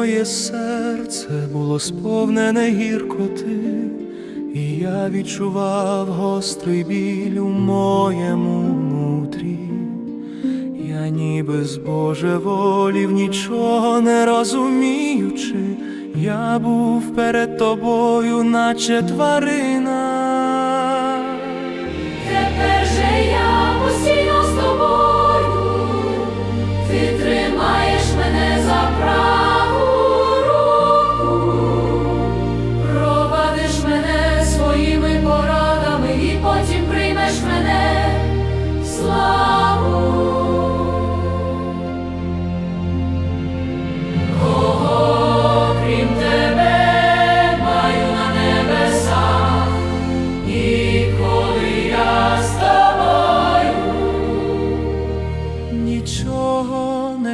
моє серце було сповнене гіркоти, і я відчував гострий біль у моєму нутрі. Я ніби з Божеволів нічого не розуміючи, я був перед тобою, наче тварина.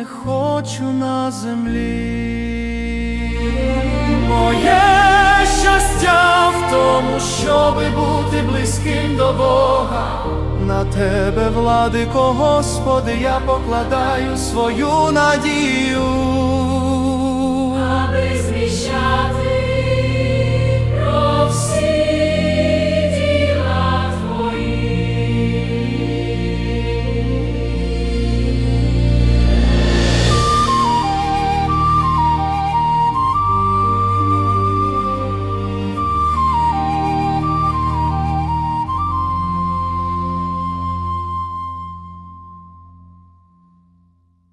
Хочу на землі. Моє щастя в тому, щоби бути близьким до Бога. На тебе, владико, Господи, я покладаю свою надію. аби звіщати